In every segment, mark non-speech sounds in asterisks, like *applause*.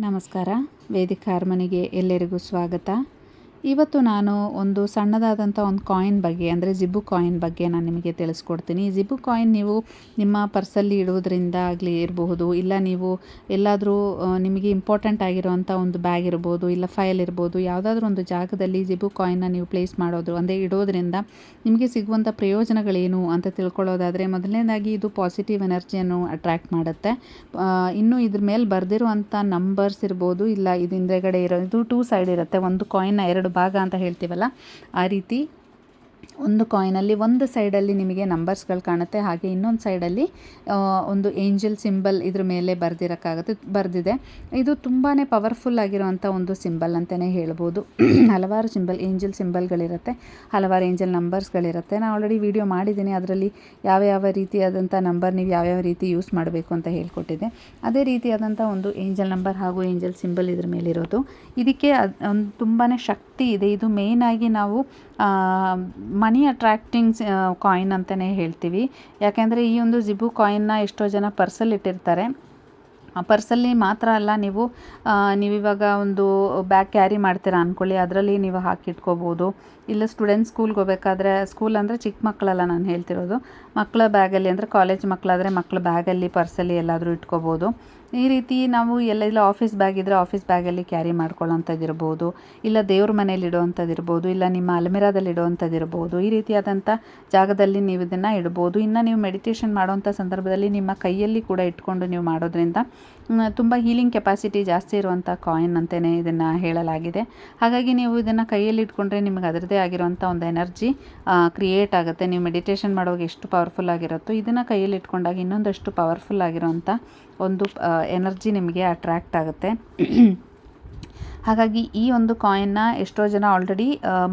ನಮಸ್ಕಾರ. ವೇದಿಕಾ ಅರಮನೆಗೆ ಎಲ್ಲರಿಗೂ ಸ್ವಾಗತ. ಇವತ್ತು ನಾನು ಒಂದು ಸಣ್ಣದಾದಂಥ ಒಂದು ಕಾಯಿನ್ ಬಗ್ಗೆ, ಅಂದರೆ ಜಿಬ್ಬು ಕಾಯಿನ್ ಬಗ್ಗೆ ನಾನು ನಿಮಗೆ ತಿಳಿಸ್ಕೊಡ್ತೀನಿ. ಜಿಬ್ಬು ಕಾಯಿನ್ ನೀವು ನಿಮ್ಮ ಪರ್ಸಲ್ಲಿ ಇಡುವುದರಿಂದ ಆಗಲಿ ಇರಬಹುದು, ಇಲ್ಲ ನೀವು ಎಲ್ಲಾದರೂ ನಿಮಗೆ ಇಂಪಾರ್ಟೆಂಟ್ ಆಗಿರುವಂಥ ಒಂದು ಬ್ಯಾಗ್ ಇರ್ಬೋದು, ಇಲ್ಲ ಫೈಲ್ ಇರ್ಬೋದು, ಯಾವುದಾದ್ರೂ ಒಂದು ಜಾಗದಲ್ಲಿ ಜಿಬ್ಬು ಕಾಯಿನ್ನ ನೀವು ಪ್ಲೇಸ್ ಮಾಡೋದು, ಅಂದರೆ ಇಡೋದ್ರಿಂದ ನಿಮಗೆ ಸಿಗುವಂಥ ಪ್ರಯೋಜನಗಳೇನು ಅಂತ ತಿಳ್ಕೊಳ್ಳೋದಾದರೆ, ಮೊದಲನೇದಾಗಿ ಇದು ಪಾಸಿಟಿವ್ ಎನರ್ಜಿಯನ್ನು ಅಟ್ರ್ಯಾಕ್ಟ್ ಮಾಡುತ್ತೆ. ಇನ್ನು ಇದ್ರ ಮೇಲೆ ಬರೆದಿರುವಂಥ ನಂಬರ್ಸ್ ಇರ್ಬೋದು, ಇಲ್ಲ ಇದು ಹಿಂದೆಗಡೆ ಇರೋ, ಇದು ಟೂ ಸೈಡ್ ಇರುತ್ತೆ. ಒಂದು ಕಾಯಿನ್ನ ಎರಡು ಭಾಗ ಅಂತ ಹೇಳ್ತೀವಲ್ಲ ಆ ರೀತಿ ಒಂದು ಕಾಯಿನಲ್ಲಿ ಒಂದು ಸೈಡಲ್ಲಿ ನಿಮಗೆ ನಂಬರ್ಸ್ಗಳು ಕಾಣುತ್ತೆ. ಹಾಗೆ ಇನ್ನೊಂದು ಸೈಡಲ್ಲಿ ಒಂದು ಏಂಜಲ್ ಸಿಂಬಲ್ ಇದ್ರ ಮೇಲೆ ಬರೆದಿರೋಕ್ಕಾಗುತ್ತೆ, ಬರೆದಿದೆ. ಇದು ತುಂಬಾ ಪವರ್ಫುಲ್ ಆಗಿರುವಂಥ ಒಂದು ಸಿಂಬಲ್ ಅಂತಲೇ ಹೇಳ್ಬೋದು. *clears throat* ಹಲವಾರು ಸಿಂಬಲ್ ಏಂಜಲ್ ಸಿಂಬಲ್ಗಳಿರುತ್ತೆ ಹಲವಾರು ಏಂಜಲ್ ನಂಬರ್ಸ್ಗಳಿರುತ್ತೆ ನಾನು ಆಲ್ರೆಡಿ ವಿಡಿಯೋ ಮಾಡಿದ್ದೀನಿ. ಅದರಲ್ಲಿ ಯಾವ ಯಾವ ರೀತಿಯಾದಂಥ ನಂಬರ್ ನೀವು ಯಾವ್ಯಾವ ರೀತಿ ಯೂಸ್ ಮಾಡಬೇಕು ಅಂತ ಹೇಳ್ಕೊಟ್ಟಿದ್ದೆ. ಅದೇ ರೀತಿಯಾದಂಥ ಒಂದು ಏಂಜಲ್ ನಂಬರ್ ಹಾಗೂ ಏಂಜಲ್ ಸಿಂಬಲ್ ಇದ್ರ ಮೇಲಿರೋದು ಇದಕ್ಕೆ ಅದು, ಒಂದು ತುಂಬಾ ಶಕ್ತಿ ಇದೆ. ಇದು ಮೇಯ್ನಾಗಿ ನಾವು ಮನಿ ಅಟ್ರಾಕ್ಟಿಂಗ್ ಕಾಯಿನ್ ಅಂತಲೇ ಹೇಳ್ತೀವಿ. ಯಾಕೆಂದರೆ ಈ ಒಂದು ಜಿಬು ಕಾಯಿನ್ನ ಎಷ್ಟೋ ಜನ ಪರ್ಸಲ್ಲಿ ಇಟ್ಟಿರ್ತಾರೆ. ಆ ಪರ್ಸಲ್ಲಿ ಮಾತ್ರ ಅಲ್ಲ, ನೀವು ನೀವಿವಾಗ ಒಂದು ಬ್ಯಾಗ್ ಕ್ಯಾರಿ ಮಾಡ್ತೀರಾ ಅಂದ್ಕೊಳ್ಳಿ ಅದರಲ್ಲಿ ನೀವು ಹಾಕಿಟ್ಕೋಬೋದು ಇಲ್ಲ ಸ್ಟೂಡೆಂಟ್ ಸ್ಕೂಲ್ಗೆ ಹೋಗ್ಬೇಕಾದ್ರೆ ಸ್ಕೂಲ್ ಅಂದರೆ ಚಿಕ್ಕ ಮಕ್ಕಳಲ್ಲ ನಾನು ಹೇಳ್ತಿರೋದು. ಮಕ್ಕಳ ಬ್ಯಾಗಲ್ಲಿ ಅಂದರೆ ಕಾಲೇಜ್ ಮಕ್ಕಳಾದರೆ ಮಕ್ಕಳ ಬ್ಯಾಗಲ್ಲಿ ಪರ್ಸಲ್ಲಿ ಎಲ್ಲಾದರೂ ಇಟ್ಕೋಬೋದು. ಈ ರೀತಿ ನಾವು ಎಲ್ಲೆಲ್ಲ ಆಫೀಸ್ ಬ್ಯಾಗ್ ಇದ್ದರೆ ಆಫೀಸ್ ಬ್ಯಾಗಲ್ಲಿ ಕ್ಯಾರಿ ಮಾಡ್ಕೊಳ್ಳೋಂಥದ್ದಿರ್ಬೋದು, ಇಲ್ಲ ದೇವ್ರ ಮನೇಲಿ ಇಡುವಂಥದ್ದು ಇರ್ಬೋದು ಇಲ್ಲ ನಿಮ್ಮ ಅಲ್ಮಿರಾದಲ್ಲಿ ಇಡುವಂಥದ್ದಿರ್ಬೋದು ಈ ರೀತಿಯಾದಂಥ ಜಾಗದಲ್ಲಿ ನೀವು ಇದನ್ನು ಇಡ್ಬೋದು. ಇನ್ನು ನೀವು ಮೆಡಿಟೇಷನ್ ಮಾಡುವಂಥ ಸಂದರ್ಭದಲ್ಲಿ ನಿಮ್ಮ ಕೈಯಲ್ಲಿ ಕೂಡ ಇಟ್ಕೊಂಡು ನೀವು ಮಾಡೋದ್ರಿಂದ ತುಂಬ ಹೀಲಿಂಗ್ ಕೆಪಾಸಿಟಿ ಜಾಸ್ತಿ ಇರುವಂಥ ಕಾಯಿನ್ ಅಂತಲೇ ಇದನ್ನು ಹೇಳಲಾಗಿದೆ. ಹಾಗಾಗಿ ನೀವು ಇದನ್ನು ಕೈಯಲ್ಲಿ ಇಟ್ಕೊಂಡ್ರೆ ನಿಮಗೆ ಅದರದ್ದೇ ಆಗಿರುವಂಥ ಒಂದು ಎನರ್ಜಿ ಕ್ರಿಯೇಟ್ ಆಗುತ್ತೆ. ನೀವು ಮೆಡಿಟೇಷನ್ ಮಾಡುವಾಗ ಎಷ್ಟು ಪವರ್ಫುಲ್ ಆಗಿರುತ್ತೋ, ಇದನ್ನು ಕೈಯಲ್ಲಿ ಇಟ್ಕೊಂಡಾಗ ಇನ್ನೊಂದಷ್ಟು ಪವರ್ಫುಲ್ ಆಗಿರುವಂಥ ಒಂದು ಎನರ್ಜಿ ನಿಮಗೆ ಅಟ್ರ್ಯಾಕ್ಟ್ ಆಗುತ್ತೆ. ಹಾಗಾಗಿ ಈ ಒಂದು ಕಾಯಿನ್ನ ಎಷ್ಟೋ ಜನ ಆಲ್ರೆಡಿ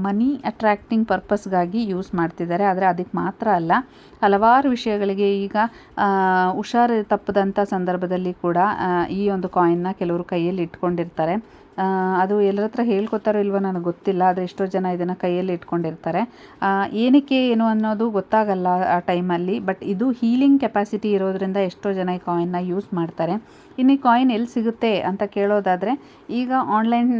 ಮನಿ ಅಟ್ರ್ಯಾಕ್ಟಿಂಗ್ ಪರ್ಪಸ್ಗಾಗಿ ಯೂಸ್ ಮಾಡ್ತಿದ್ದಾರೆ. ಆದರೆ ಅದಕ್ಕೆ ಮಾತ್ರ ಅಲ್ಲ, ಹಲವಾರು ವಿಷಯಗಳಿಗೆ ಈಗ ಹುಷಾರು ತಪ್ಪದಂಥ ಸಂದರ್ಭದಲ್ಲಿ ಕೂಡ ಈ ಒಂದು ಕಾಯಿನ್ನ ಕೆಲವರು ಕೈಯಲ್ಲಿ ಇಟ್ಕೊಂಡಿರ್ತಾರೆ. ಅದು ಎಲ್ಲರ ಹತ್ರ ಹೇಳ್ಕೊತಾರೋ ಇಲ್ವೋ ನನಗೆ ಗೊತ್ತಿಲ್ಲ, ಆದರೆ ಎಷ್ಟೋ ಜನ ಇದನ್ನು ಕೈಯಲ್ಲಿ ಇಟ್ಕೊಂಡಿರ್ತಾರೆ. ಏನಕ್ಕೆ ಏನು ಅನ್ನೋದು ಗೊತ್ತಾಗಲ್ಲ ಆ ಟೈಮಲ್ಲಿ ಬಟ್ ಇದು ಹೀಲಿಂಗ್ ಕೆಪಾಸಿಟಿ ಇರೋದರಿಂದ ಎಷ್ಟೋ ಜನ ಈ ಕಾಯಿನ್ನ ಯೂಸ್ ಮಾಡ್ತಾರೆ. ಇನ್ನು ಈ ಕಾಯಿನ್ ಎಲ್ಲಿ ಸಿಗುತ್ತೆ ಅಂತ ಕೇಳೋದಾದರೆ, ಈಗ ಆನ್ಲೈನ್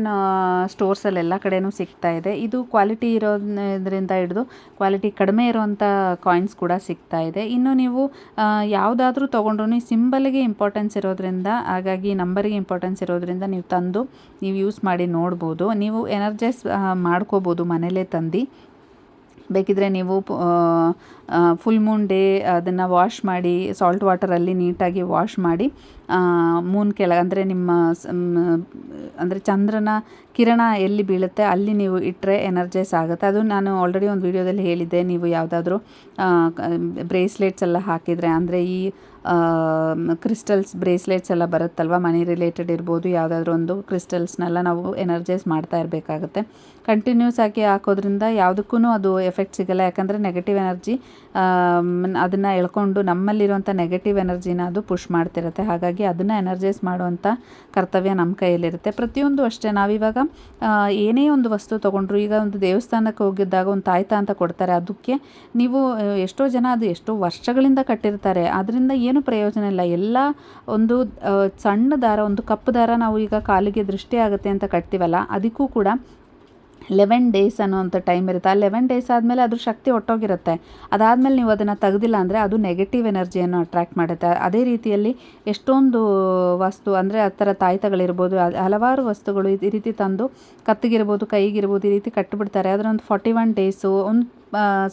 ಸ್ಟೋರ್ಸಲ್ಲಿ ಎಲ್ಲ ಕಡೆಯೂ ಸಿಗ್ತಾ ಇದೆ. ಇದು ಕ್ವಾಲಿಟಿ ಇರೋದ್ರಿಂದ ಹಿಡಿದು ಕ್ವಾಲಿಟಿ ಕಡಿಮೆ ಇರೋವಂಥ ಕಾಯಿನ್ಸ್ ಕೂಡ ಸಿಗ್ತಾ ಇದೆ. ಇನ್ನು ನೀವು ಯಾವುದಾದ್ರೂ ತೊಗೊಂಡ್ರು ಸಿಂಬಲ್ಗೆ ಇಂಪಾರ್ಟೆನ್ಸ್ ಇರೋದ್ರಿಂದ, ಹಾಗಾಗಿ ನಂಬರಿಗೆ ಇಂಪಾರ್ಟೆನ್ಸ್ ಇರೋದ್ರಿಂದ ನೀವು ತಂದು ನೀವು ಯೂಸ್ ಮಾಡಿ ನೋಡ್ಬೋದು. ನೀವು ಎನರ್ಜೈಸ್ ಮಾಡ್ಕೋಬೋದು ಮನೇಲೇ ತಂದು. ಬೇಕಿದ್ರೆ ನೀವು ಫುಲ್ ಮೂನ್ ಡೇ ಅದನ್ನು ವಾಶ್ ಮಾಡಿ ಸಾಲ್ಟ್ ವಾಟರಲ್ಲಿ ನೀಟಾಗಿ ವಾಶ್ ಮಾಡಿ ಮೂನ್ ಕೆಳ ಅಂದರೆ ನಿಮ್ಮ ಅಂದರೆ ಚಂದ್ರನ ಕಿರಣ ಎಲ್ಲಿ ಬೀಳುತ್ತೆ, ಅಲ್ಲಿ ನೀವು ಇಟ್ಟರೆ ಎನರ್ಜೈಸ್ ಆಗುತ್ತೆ. ಅದು ನಾನು ಆಲ್ರೆಡಿ ಒಂದು ವಿಡಿಯೋದಲ್ಲಿ ಹೇಳಿದ್ದೆ, ನೀವು ಯಾವುದಾದ್ರೂ ಬ್ರೇಸ್ಲೆಟ್ಸ್ ಎಲ್ಲ ಹಾಕಿದರೆ, ಅಂದರೆ ಈ ಕ್ರಿಸ್ಟಲ್ಸ್ ಬ್ರೇಸ್ಲೆಟ್ಸ್ ಎಲ್ಲ ಬರುತ್ತಲ್ವ ಮನಿ ರಿಲೇಟೆಡ್ ಇರ್ಬೋದು, ಯಾವುದಾದ್ರೂ ಒಂದು ಕ್ರಿಸ್ಟಲ್ಸ್ನೆಲ್ಲ ನಾವು ಎನರ್ಜೈಸ್ ಮಾಡ್ತಾ ಇರಬೇಕಾಗುತ್ತೆ. ಕಂಟಿನ್ಯೂಸ್ ಆಗಿ ಹಾಕೋದ್ರಿಂದ ಯಾವುದಕ್ಕೂ ಅದು ಎಫೆಕ್ಟ್ ಸಿಗಲ್ಲ, ಯಾಕಂದರೆ ನೆಗೆಟಿವ್ ಎನರ್ಜಿ ಅದನ್ನು ಎಳ್ಕೊಂಡು ನಮ್ಮಲ್ಲಿರುವಂಥ ನೆಗೆಟಿವ್ ಎನರ್ಜಿನ ಅದು ಪುಷ್ ಮಾಡ್ತಿರುತ್ತೆ. ಹಾಗಾಗಿ ಅದನ್ನು ಎನರ್ಜೈಸ್ ಮಾಡುವಂಥ ಕರ್ತವ್ಯ ನಮ್ಮ ಕೈಯಲ್ಲಿರುತ್ತೆ. ಪ್ರತಿಯೊಂದು ಅಷ್ಟೇ ನಾವಿವಾಗ ಏನೇ ಒಂದು ವಸ್ತು ತೊಗೊಂಡ್ರು, ಈಗ ಒಂದು ದೇವಸ್ಥಾನಕ್ಕೆ ಹೋಗಿದ್ದಾಗ ಒಂದು ತಾಯ್ತ ಅಂತ ಕೊಡ್ತಾರೆ, ಅದಕ್ಕೆ ನೀವು ಎಷ್ಟೋ ಜನ ಅದು ಎಷ್ಟೋ ವರ್ಷಗಳಿಂದ ಕಟ್ಟಿರ್ತಾರೆ. ಅದರಿಂದ ಏನು ಪ್ರಯೋಜನ ಇಲ್ಲ. ಎಲ್ಲ ಒಂದು ಸಣ್ಣ ದಾರ, ಒಂದು ಕಪ್ಪು ದಾರ ನಾವು ಈಗ ಕಾಲಿಗೆ ದೃಷ್ಟಿ ಆಗುತ್ತೆ ಅಂತ ಕಟ್ತೀವಲ್ಲ, ಅದಕ್ಕೂ ಕೂಡ ಲೆವೆನ್ ಡೇಸ್ ಅನ್ನೋವಂಥ ಟೈಮ್ ಇರುತ್ತೆ. ಆ ಲೆವೆನ್ ಡೇಸ್ ಆದಮೇಲೆ ಅದ್ರ ಶಕ್ತಿ ಒಟ್ಟೋಗಿರುತ್ತೆ. ಅದಾದಮೇಲೆ ನೀವು ಅದನ್ನು ತೆಗ್ದಿಲ್ಲ ಅಂದರೆ ಅದು ನೆಗೆಟಿವ್ ಎನರ್ಜಿಯನ್ನು ಅಟ್ರ್ಯಾಕ್ಟ್ ಮಾಡುತ್ತೆ. ಅದೇ ರೀತಿಯಲ್ಲಿ ಎಷ್ಟೊಂದು ವಸ್ತು ಅಂದರೆ ಆ ಥರ ತಾಯ್ತಗಳಿರ್ಬೋದು ಹಲವಾರು ವಸ್ತುಗಳು ಈ ರೀತಿ ತಂದು ಕತ್ತಿಗಿರ್ಬೋದು, ಕೈಗಿರ್ಬೋದು ಈ ರೀತಿ ಕಟ್ಟಿಬಿಡ್ತಾರೆ. ಅದರ ಒಂದು ಫಾರ್ಟಿ ಒನ್ ಡೇಸು ಒಂದು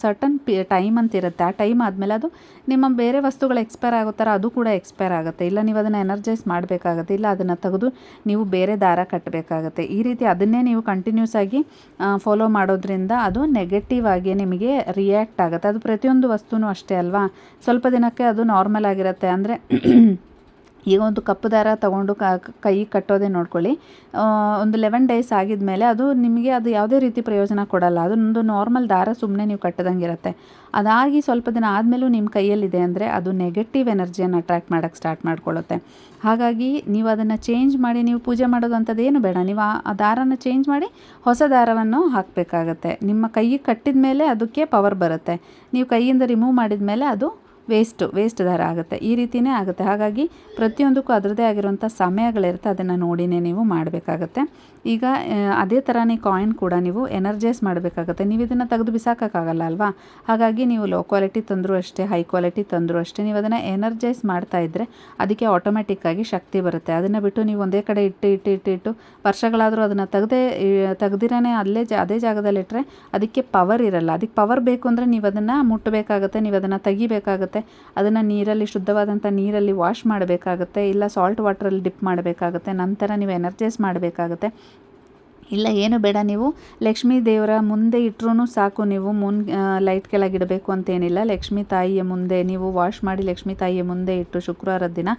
ಸರ್ಟನ್ ಪಿ ಟೈಮ್ ಅಂತ ಇರುತ್ತೆ. ಆ ಟೈಮ್ ಆದಮೇಲೆ ಅದು ನಿಮ್ಮ ಬೇರೆ ವಸ್ತುಗಳು ಎಕ್ಸ್ಪೈರ್ ಆಗೋ ಥರ ಅದು ಕೂಡ ಎಕ್ಸ್ಪೈರ್ ಆಗುತ್ತೆ. ಇಲ್ಲ ನೀವು ಅದನ್ನು ಎನರ್ಜೈಸ್ ಮಾಡಬೇಕಾಗುತ್ತೆ, ಇಲ್ಲ ಅದನ್ನು ತೆಗೆದು ನೀವು ಬೇರೆ ದಾರ ಕಟ್ಟಬೇಕಾಗುತ್ತೆ. ಈ ರೀತಿ ಅದನ್ನೇ ನೀವು ಕಂಟಿನ್ಯೂಸ್ ಆಗಿ ಫಾಲೋ ಮಾಡೋದ್ರಿಂದ ಅದು ನೆಗೆಟಿವ್ ಆಗಿ ನಿಮಗೆ ರಿಯಾಕ್ಟ್ ಆಗುತ್ತೆ. ಅದು ಪ್ರತಿಯೊಂದು ವಸ್ತುನೂ ಅಷ್ಟೇ ಅಲ್ವಾ? ಸ್ವಲ್ಪ ದಿನಕ್ಕೆ ಅದು ನಾರ್ಮಲ್ ಆಗಿರುತ್ತೆ. ಅಂದರೆ ಈಗ ಒಂದು ಕಪ್ಪು ದಾರ ತಗೊಂಡು ಕೈ ಕಟ್ಟೋದೇ ನೋಡ್ಕೊಳ್ಳಿ. ಒಂದು ಲೆವೆನ್ ಡೇಸ್ ಆಗಿದ್ಮೇಲೆ ಅದು ನಿಮಗೆ ಅದು ಯಾವುದೇ ರೀತಿ ಪ್ರಯೋಜನ ಕೊಡಲ್ಲ. ಅದೊಂದು ನಾರ್ಮಲ್ ದಾರ ಸುಮ್ಮನೆ ನೀವು ಕಟ್ಟದಂಗೆ ಇರುತ್ತೆ ಅದಾಗಿ ಸ್ವಲ್ಪ ದಿನ ಆದಮೇಲೂ ನಿಮ್ಮ ಕೈಯಲ್ಲಿದೆ ಅಂದರೆ ಅದು ನೆಗೆಟಿವ್ ಎನರ್ಜಿಯನ್ನು ಅಟ್ರ್ಯಾಕ್ಟ್ ಮಾಡೋಕ್ಕೆ ಸ್ಟಾರ್ಟ್ ಮಾಡ್ಕೊಳ್ಳುತ್ತೆ. ಹಾಗಾಗಿ ನೀವು ಅದನ್ನು ಚೇಂಜ್ ಮಾಡಿ, ನೀವು ಪೂಜೆ ಮಾಡೋದು ಅಂಥದ್ದು ಏನು ಬೇಡ. ನೀವು ಆ ದಾರನ ಚೇಂಜ್ ಮಾಡಿ ಹೊಸ ದಾರವನ್ನು ಹಾಕಬೇಕಾಗತ್ತೆ. ನಿಮ್ಮ ಕೈಗೆ ಕಟ್ಟಿದ ಮೇಲೆ ಅದಕ್ಕೆ ಪವರ್ ಬರುತ್ತೆ. ನೀವು ಕೈಯಿಂದ ರಿಮೂವ್ ಮಾಡಿದ ಮೇಲೆ ಅದು ವೇಸ್ಟು ವೇಸ್ಟ್ ದರ ಆಗುತ್ತೆ. ಈ ರೀತಿಯೇ ಆಗುತ್ತೆ. ಹಾಗಾಗಿ ಪ್ರತಿಯೊಂದಕ್ಕೂ ಅದರದೇ ಆಗಿರುವಂಥ ಸಮಯಗಳಿರುತ್ತೆ. ಅದನ್ನು ನೋಡಿನೇ ನೀವು ಮಾಡಬೇಕಾಗತ್ತೆ. ಈಗ ಅದೇ ಥರನೇ ಕಾಯಿನ್ ಕೂಡ ನೀವು ಎನರ್ಜೈಸ್ ಮಾಡಬೇಕಾಗತ್ತೆ. ನೀವು ಇದನ್ನು ತೆಗೆದು ಬಿಸಾಕೋಕ್ಕಾಗಲ್ಲ ಅಲ್ವಾ? ಹಾಗಾಗಿ ನೀವು ಲೋ ಕ್ವಾಲಿಟಿ ತಂದರೂ ಅಷ್ಟೇ ಹೈ ಕ್ವಾಲಿಟಿ ತಂದರೂ ಅಷ್ಟೇ, ನೀವು ಅದನ್ನು ಎನರ್ಜೈಸ್ ಮಾಡ್ತಾ ಇದ್ದರೆ ಅದಕ್ಕೆ ಆಟೋಮೆಟಿಕ್ಕಾಗಿ ಶಕ್ತಿ ಬರುತ್ತೆ. ಅದನ್ನು ಬಿಟ್ಟು ನೀವು ಒಂದೇ ಕಡೆ ಇಟ್ಟು ಇಟ್ಟು ಇಟ್ಟು ಇಟ್ಟು ವರ್ಷಗಳಾದರೂ ಅದನ್ನು ತೆಗೆದೇ ತೆಗ್ದಿರೇ ಅಲ್ಲೇ ಜ, ಅದೇ ಜಾಗದಲ್ಲಿಟ್ಟರೆ ಅದಕ್ಕೆ ಪವರ್ ಇರಲ್ಲ. ಅದಕ್ಕೆ ಪವರ್ ಬೇಕು ಅಂದರೆ ನೀವು ಅದನ್ನು ಮುಟ್ಟಬೇಕಾಗತ್ತೆ, ನೀವು ಅದನ್ನು ತೆಗಿಬೇಕಾಗತ್ತೆ. ಅದನ್ನು ನೀರಲ್ಲಿ ಶುದ್ಧವಾದಂಥ ನೀರಲ್ಲಿ ವಾಶ್ ಮಾಡಬೇಕಾಗುತ್ತೆ, ಇಲ್ಲ ಸಾಲ್ಟ್ ವಾಟ್ರಲ್ಲಿ ಡಿಪ್ ಮಾಡಬೇಕಾಗುತ್ತೆ, ನಂತರ ನೀವು ಎನರ್ಜೈಸ್ ಮಾಡಬೇಕಾಗುತ್ತೆ. ಇಲ್ಲ ಏನು ಬೇಡ ನೀವು, ಲಕ್ಷ್ಮೀ ದೇವರ ಮುಂದೆ ಇಟ್ಟರೂ ಸಾಕು ನೀವು ಮುನ್ ಲೈಟ್ ಕೆಳಗಿಡಬೇಕು ಅಂತೇನಿಲ್ಲ. ಲಕ್ಷ್ಮೀ ತಾಯಿಯ ಮುಂದೆ ನೀವು ವಾಶ್ ಮಾಡಿ ಲಕ್ಷ್ಮೀ ತಾಯಿಯ ಮುಂದೆ ಇಟ್ಟು ಶುಕ್ರವಾರದ ದಿನ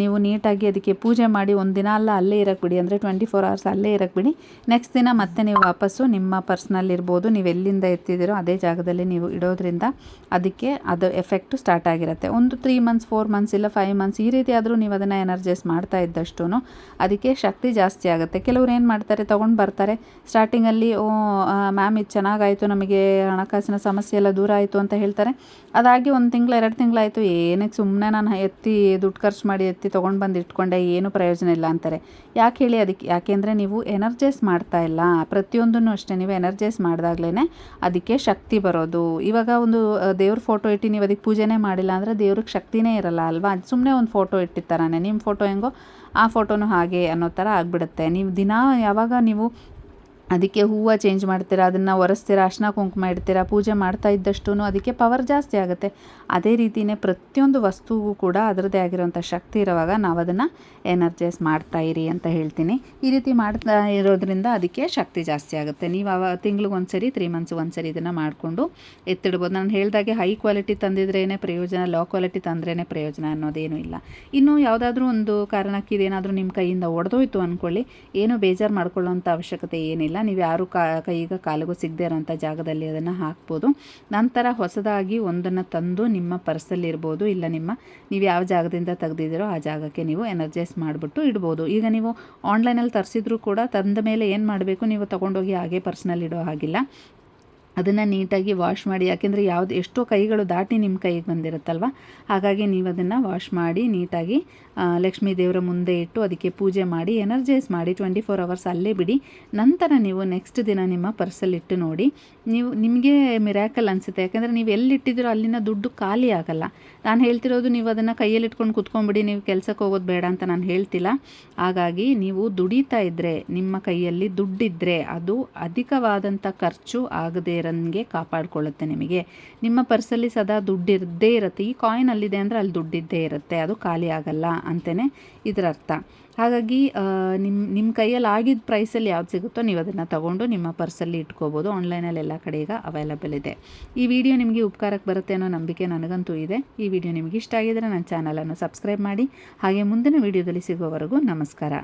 ನೀವು ನೀಟಾಗಿ ಅದಕ್ಕೆ ಪೂಜೆ ಮಾಡಿ ಒಂದು ದಿನ ಅಲ್ಲ, ಅಲ್ಲೇ ಇರಕ್ಕೆ ಬಿಡಿ. ಅಂದರೆ ಟ್ವೆಂಟಿ ಫೋರ್ ಅವರ್ಸ್ ಅಲ್ಲೇ ಇರಕ್ಕೆ ಬಿಡಿ. ನೆಕ್ಸ್ಟ್ ದಿನ ಮತ್ತೆ ನೀವು ವಾಪಸ್ಸು ನಿಮ್ಮ ಪರ್ಸ್ನಲ್ಲಿರ್ಬೋದು ನೀವು ಎಲ್ಲಿಂದ ಎತ್ತಿದ್ದೀರೋ ಅದೇ ಜಾಗದಲ್ಲಿ ನೀವು ಇಡೋದ್ರಿಂದ ಅದಕ್ಕೆ ಅದು ಎಫೆಕ್ಟು ಸ್ಟಾರ್ಟ್ ಆಗಿರುತ್ತೆ. ಒಂದು ತ್ರೀ ಮಂತ್ಸ್ ಫೋರ್ ಮಂತ್ಸ್ ಇಲ್ಲ ಫೈವ್ ಮಂತ್ಸ್ ಈ ರೀತಿ ಆದರೂ ನೀವು ಅದನ್ನು ಎನರ್ಜೈಸ್ ಮಾಡ್ತಾ ಇದ್ದಷ್ಟು ಅದಕ್ಕೆ ಶಕ್ತಿ ಜಾಸ್ತಿ ಆಗುತ್ತೆ. ಕೆಲವ್ರು ಏನು ಮಾಡ್ತಾರೆ, ತೊಗೊಂಡು ಬರ್ತಾರೆ. ಸ್ಟಾರ್ಟಿಂಗಲ್ಲಿ ಓ ಮ್ಯಾಮ್ ಇದು ಚೆನ್ನಾಗಾಯಿತು, ನಮಗೆ ಹಣಕಾಸಿನ ಸಮಸ್ಯೆ ಎಲ್ಲ ದೂರ ಆಯಿತು ಅಂತ ಹೇಳ್ತಾರೆ. ಅದಾಗಿ ಒಂದು ತಿಂಗಳು, ಎರಡು ತಿಂಗಳಾಯಿತು ಏನಕ್ಕೆ ಸುಮ್ಮನೆ ನಾನು ಎತ್ತಿ ದುಡ್ಡು ಖರ್ಚು ಮಾಡಿ ಎತ್ತಿ ತೊಗೊಂಡು ಬಂದು ಇಟ್ಕೊಂಡೆ, ಏನು ಪ್ರಯೋಜನ ಇಲ್ಲ ಅಂತಾರೆ. ಯಾಕೆ ಹೇಳಿ ಅದಕ್ಕೆ ಯಾಕೆಂದರೆ ನೀವು ಎನರ್ಜೈಸ್ ಮಾಡ್ತಾ ಇಲ್ಲ. ಪ್ರತಿಯೊಂದನ್ನು ಅಷ್ಟೇ ನೀವು ಎನರ್ಜೈಸ್ ಮಾಡಿದಾಗ್ಲೇ ಅದಕ್ಕೆ ಶಕ್ತಿ ಬರೋದು. ಇವಾಗ ಒಂದು ದೇವ್ರ ಫೋಟೋ ಇಟ್ಟು ನೀವು ಅದಕ್ಕೆ ಪೂಜೆನೇ ಮಾಡಿಲ್ಲ ಅಂದರೆ ದೇವ್ರಿಗೆ ಶಕ್ತಿನೇ ಇರಲ್ಲ ಅಲ್ವಾ? ಅದು ಸುಮ್ಮನೆ ಒಂದು ಫೋಟೋ ಇಟ್ಟಿರ್ತಾರಾನೆ. ನಿಮ್ಮ ಫೋಟೋ ಹೆಂಗೋ ಆ ಫೋಟೋನು ಹಾಗೆ ಅನ್ನೋ ಥರ ಆಗಿಬಿಡುತ್ತೆ. ನೀವು ದಿನ ಯಾವಾಗ ನೀವು ಅದಕ್ಕೆ ಹೂವು ಚೇಂಜ್ ಮಾಡ್ತೀರಾ, ಅದನ್ನು ಒರೆಸ್ತೀರಾ ಅಶ್ನ ಕುಂಕುಮ ಇಡ್ತೀರಾ, ಪೂಜೆ ಮಾಡ್ತಾ ಇದ್ದಷ್ಟು ಅದಕ್ಕೆ ಪವರ್ ಜಾಸ್ತಿ ಆಗುತ್ತೆ. ಅದೇ ರೀತಿಯೇ ಪ್ರತಿಯೊಂದು ವಸ್ತುವೂ ಕೂಡ ಅದರದ್ದೇ ಆಗಿರುವಂಥ ಶಕ್ತಿ ಇರುವಾಗ ನಾವು ಅದನ್ನು ಎನರ್ಜೈಸ್ ಮಾಡ್ತಾ ಇರಿ ಅಂತ ಹೇಳ್ತೀನಿ. ಈ ರೀತಿ ಮಾಡ್ತಾ ಇರೋದ್ರಿಂದ ಅದಕ್ಕೆ ಶಕ್ತಿ ಜಾಸ್ತಿ ಆಗುತ್ತೆ. ನೀವು ಅವ ತಿಂಗ್ಳಿಗೆ ಒಂದು ಸರಿ ತ್ರೀ ಮಂತ್ಸ್ ಒಂದು ಸರಿ ಇದನ್ನು ಮಾಡಿಕೊಂಡು ಎತ್ತಿಡ್ಬೋದು. ನಾನು ಹೇಳಿದಾಗೆ ಹೈ ಕ್ವಾಲಿಟಿ ತಂದಿದ್ರೇ ಪ್ರಯೋಜನ ಲೋ ಕ್ವಾಲಿಟಿ ತಂದ್ರೇ ಪ್ರಯೋಜನ ಅನ್ನೋದೇನೂ ಇಲ್ಲ. ಇನ್ನು ಯಾವುದಾದ್ರೂ ಒಂದು ಕಾರಣಕ್ಕೆ ಇದೇನಾದರೂ ನಿಮ್ಮ ಕೈಯಿಂದ ಒಡೆದೋಯ್ತು ಅಂದ್ಕೊಳ್ಳಿ ಏನು ಬೇಜಾರು ಮಾಡ್ಕೊಳ್ಳೋಂಥ ಅವಶ್ಯಕತೆ ಏನಿಲ್ಲ. ನೀವು ಯಾರು ಕಾ, ಕೈಗ ಕಾಲಿಗೂ ಸಿಗದೇ ಇರೋಂಥ ಜಾಗದಲ್ಲಿ ಅದನ್ನು ಹಾಕ್ಬೋದು. ನಂತರ ಹೊಸದಾಗಿ ಒಂದನ್ನು ತಂದು ನಿಮ್ಮ ಪರ್ಸಲ್ಲಿರ್ಬೋದು ಇಲ್ಲ ನಿಮ್ಮ, ನೀವು ಯಾವ ಜಾಗದಿಂದ ತೆಗೆದಿದ್ದೀರೋ ಆ ಜಾಗಕ್ಕೆ ನೀವು ಎನರ್ಜೈಸ್ ಮಾಡಿಬಿಟ್ಟು ಇಡ್ಬೋದು. ಈಗ ನೀವು ಆನ್ಲೈನಲ್ಲಿ ತರಿಸಿದ್ರು ಕೂಡ ತಂದ ಮೇಲೆ ಏನು ಮಾಡಬೇಕು? ನೀವು ತೊಗೊಂಡೋಗಿ ಹಾಗೆ ಪರ್ಸ್ನಲ್ಲಿ ಇಡೋ ಹಾಗಿಲ್ಲ. ಅದನ್ನು ನೀಟಾಗಿ ವಾಶ್ ಮಾಡಿ, ಯಾಕೆಂದರೆ ಯಾವುದು ಎಷ್ಟೋ ಕೈಗಳು ದಾಟಿ ನಿಮ್ಮ ಕೈಗೆ ಬಂದಿರುತ್ತಲ್ವ? ಹಾಗಾಗಿ ನೀವು ಅದನ್ನು ವಾಶ್ ಮಾಡಿ ನೀಟಾಗಿ ಲಕ್ಷ್ಮೀ ದೇವರ ಮುಂದೆ ಇಟ್ಟು ಅದಕ್ಕೆ ಪೂಜೆ ಮಾಡಿ, ಎನರ್ಜೈಸ್ ಮಾಡಿ ಟ್ವೆಂಟಿ ಫೋರ್ ಅವರ್ಸ್ ಅಲ್ಲೇ ಬಿಡಿ. ನಂತರ ನೀವು ನೆಕ್ಸ್ಟ್ ದಿನ ನಿಮ್ಮ ಪರ್ಸಲ್ ಇಟ್ಟು ನೋಡಿ, ನೀವು, ನಿಮಗೆ ಮಿರಾಕಲ್ ಅನಿಸುತ್ತೆ. ಯಾಕೆಂದರೆ ನೀವು ಎಲ್ಲಿಟ್ಟಿದ್ದೀರೋ ಅಲ್ಲಿನ ದುಡ್ಡು ಖಾಲಿ ಆಗಲ್ಲ. ನಾನು ಹೇಳ್ತಿರೋದು ನೀವು ಅದನ್ನು ಕೈಯಲ್ಲಿ ಇಟ್ಕೊಂಡು ಕುತ್ಕೊಂಡ್ಬಿಡಿ, ನೀವು ಕೆಲಸಕ್ಕೆ ಹೋಗೋದು ಬೇಡ ಅಂತ ನಾನು ಹೇಳ್ತಿಲ್ಲ. ಹಾಗಾಗಿ ನೀವು ದುಡಿತಾ ಇದ್ದರೆ ನಿಮ್ಮ ಕೈಯಲ್ಲಿ ದುಡ್ಡಿದ್ದರೆ ಅದು ಅಧಿಕವಾದಂಥ ಖರ್ಚು ಆಗದೇ ಇರೋಂಗೆ ಕಾಪಾಡಿಕೊಳ್ಳುತ್ತೆ ನಿಮಗೆ. ನಿಮ್ಮ ಪರ್ಸಲ್ಲಿ ಸದಾ ದುಡ್ಡಿರದೇ ಇರುತ್ತೆ. ಈ ಕಾಯಿನ್ ಅಲ್ಲಿದೆ ಅಂದರೆ ಅಲ್ಲಿ ದುಡ್ಡಿದ್ದೇ ಇರುತ್ತೆ. ಅದು ಖಾಲಿ ಆಗಲ್ಲ ಅಂತಲೇ ಇದರ ಅರ್ಥ ಹಾಗಾಗಿ ನಿಮ್ಮ ನಿಮ್ಮ ಕೈಯಲ್ಲಿ ಆಗಿದ್ದ ಪ್ರೈಸಲ್ಲಿ ಯಾವ್ದು ಸಿಗುತ್ತೋ ನೀವು ಅದನ್ನು ತಗೊಂಡು ನಿಮ್ಮ ಪರ್ಸಲ್ಲಿ ಇಟ್ಕೋಬೋದು. ಆನ್ಲೈನಲ್ಲಿ ಎಲ್ಲ ಕಡೆ ಈಗ ಅವೈಲಬಲ್ ಇದೆ. ಈ ವಿಡಿಯೋ ನಿಮಗೆ ಉಪಕಾರಕ್ಕೆ ಬರುತ್ತೆ ಅನ್ನೋ ನಂಬಿಕೆ ನನಗಂತೂ ಇದೆ. ಈ ವಿಡಿಯೋ ನಿಮಗೆ ಇಷ್ಟ ಆಗಿದರೆ ನನ್ನ ಚಾನಲನ್ನು ಸಬ್ಸ್ಕ್ರೈಬ್ ಮಾಡಿ. ಹಾಗೆ ಮುಂದಿನ ವಿಡಿಯೋದಲ್ಲಿ ಸಿಗೋವರೆಗೂ ನಮಸ್ಕಾರ.